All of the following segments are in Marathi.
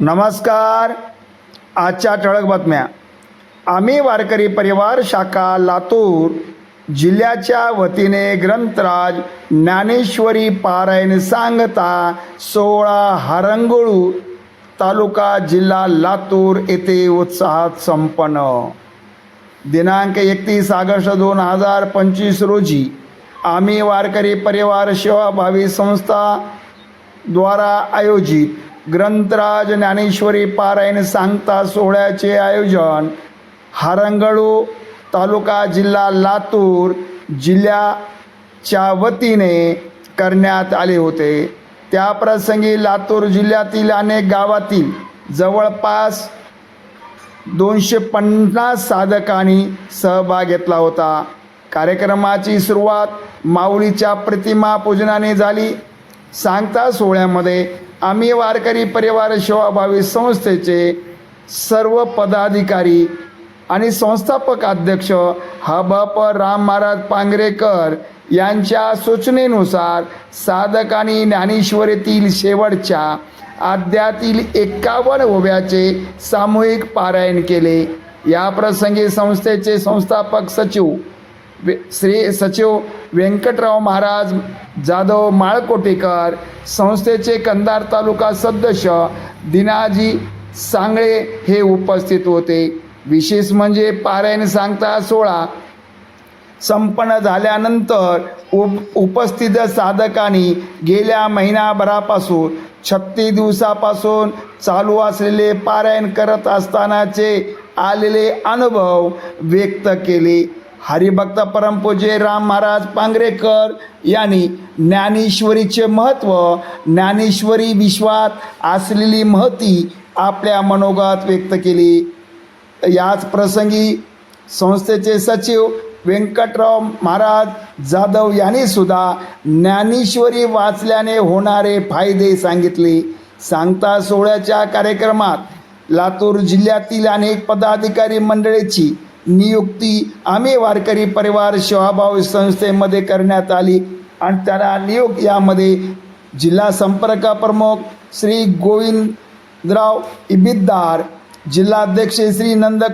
नमस्कार. आजच्या ठळक बातम्या. आम्ही वारकरी परिवार शाखा लातूर जिल्ह्याच्या वतीने ग्रंथराज ज्ञानेश्वरी पारायण सांगता सोळा हारंगुळू तालुका जिल्हा लातूर येथे उत्साहात संपन्न. दिनांक एकतीस ऑगस्ट दोन हजार पंचवीस रोजी आम्ही वारकरी परिवार सेवाभावी संस्था द्वारा आयोजित ग्रंथराज ज्ञानेश्वरी पारायण सांगता सोहळ्याचे आयोजन हारंगळू तालुका जिल्हा लातूर जिल्ह्याच्या वतीने करण्यात आले होते. त्याप्रसंगी लातूर जिल्ह्यातील अनेक गावातील जवळपास दोनशे पन्नास साधकांनी सहभाग घेतला होता. कार्यक्रमाची सुरुवात माऊलीच्या प्रतिमा पूजनाने झाली. सांगता सोहळ्यामध्ये आम्ही वारकरी परिवार सेवाभावी संस्थेचे सर्व पदाधिकारी आणि संस्थापक अध्यक्ष हबप राम महाराज पांगरेकर यांच्या सूचनेनुसार साधकांनी ज्ञानेश्वरीतील शेवटच्या अध्यातील एक्कावन्न ओव्याचे सामूहिक पारायण केले. या प्रसंगी संस्थेचे संस्थापक सचिव वे श्री सचिव व्यंकटराव महाराज जाधव माळकोटेकर संस्थेचे कंधार तालुका सदस्य दिनाजी सांगळे हे उपस्थित होते. विशेष म्हणजे पारायण सांगता सोहळा संपन्न झाल्यानंतर उप उपस्थित साधकांनी गेल्या महिनाभरापासून छत्तीस दिवसापासून चालू असलेले पारायण करत असतानाचे आलेले अनुभव व्यक्त केले. हरिभक्त परमपूज्य राम महाराज पांगरेकर यांनी ज्ञानेश्वरीचे महत्त्व ज्ञानेश्वरी विश्वात असलेली महती आपल्या मनोगत व्यक्त केली. याच प्रसंगी संस्थेचे सचिव व्यंकटराव महाराज जाधव यांनी सुद्धा ज्ञानेश्वरी वाचल्याने होणारे फायदे सांगितले. सांगता सोहळ्याच्या कार्यक्रमात लातूर जिल्ह्यातील अनेक पदाधिकारी मंडळीची नियुक्ती आम्ही वारकरी परिवार सेवाभाव संस्थेमध्ये करण्यात आली. आणि त्याला नियुक्त यामध्ये जिल्हा संपर्क प्रमुख श्री गोविंदराव इबिद्दार जिल्हाध्यक्ष श्री नंद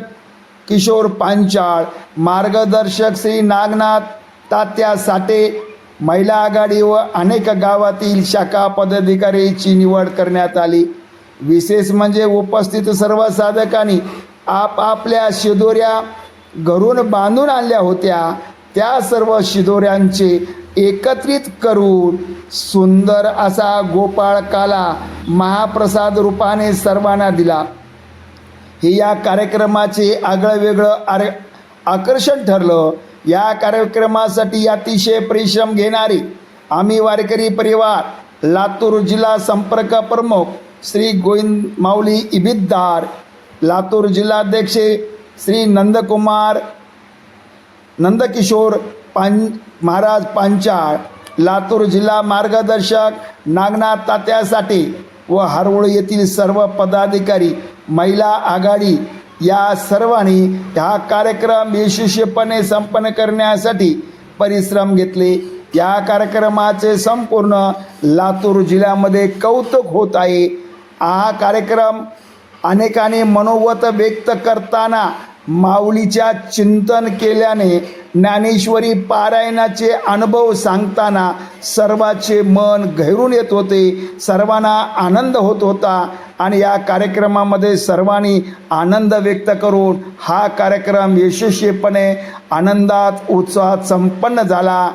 किशोर पांचाळ मार्गदर्शक श्री नागनाथ तात्या साठे महिला आघाडी व अनेक गावातील शाखा पदाधिकारीची निवड करण्यात आली. विशेष म्हणजे उपस्थित सर्व साधकांनी आपापल्या शिदोऱ्या घरून बांधून आणल्या होत्या. त्या सर्व शिदोऱ्यांचे एकत्रित करून सुंदर असा गोपाळ काला महाप्रसाद रूपाने सर्वांना दिला. हे या कार्यक्रमाचे आगळं वेगळं आर आकर्षण ठरलं. या कार्यक्रमासाठी अतिशय परिश्रम घेणारे आम्ही वारकरी परिवार लातूर जिल्हा संपर्क प्रमुख श्री गोविंद माऊली इबिद्दार लातूर जिल्हाध्यक्ष श्री नंदकुमार नंदकिशोर पां महाराज पांचाळ लातूर जिल्हा मार्गदर्शक नागनाथ तात्यासाठी व हरवळ येथील सर्व पदाधिकारी महिला आघाडी या सर्वांनी हा कार्यक्रम यशस्वीपणे संपन्न करण्यासाठी परिश्रम घेतले. या कार्यक्रमाचे संपूर्ण लातूर जिल्ह्यामध्ये कौतुक होत आहे. हा कार्यक्रम अनेकांनी मनोगत व्यक्त करताना माऊलीच्या चिंतन केल्याने ज्ञानेश्वरी पारायणाचे अनुभव सांगताना सर्वाचे मन घरून येत होते सर्वांना आनंद होत होता आणि या कार्यक्रमामध्ये सर्वांनी आनंद व्यक्त करून हा कार्यक्रम यशस्वीपणे आनंदात उत्साहात संपन्न झाला.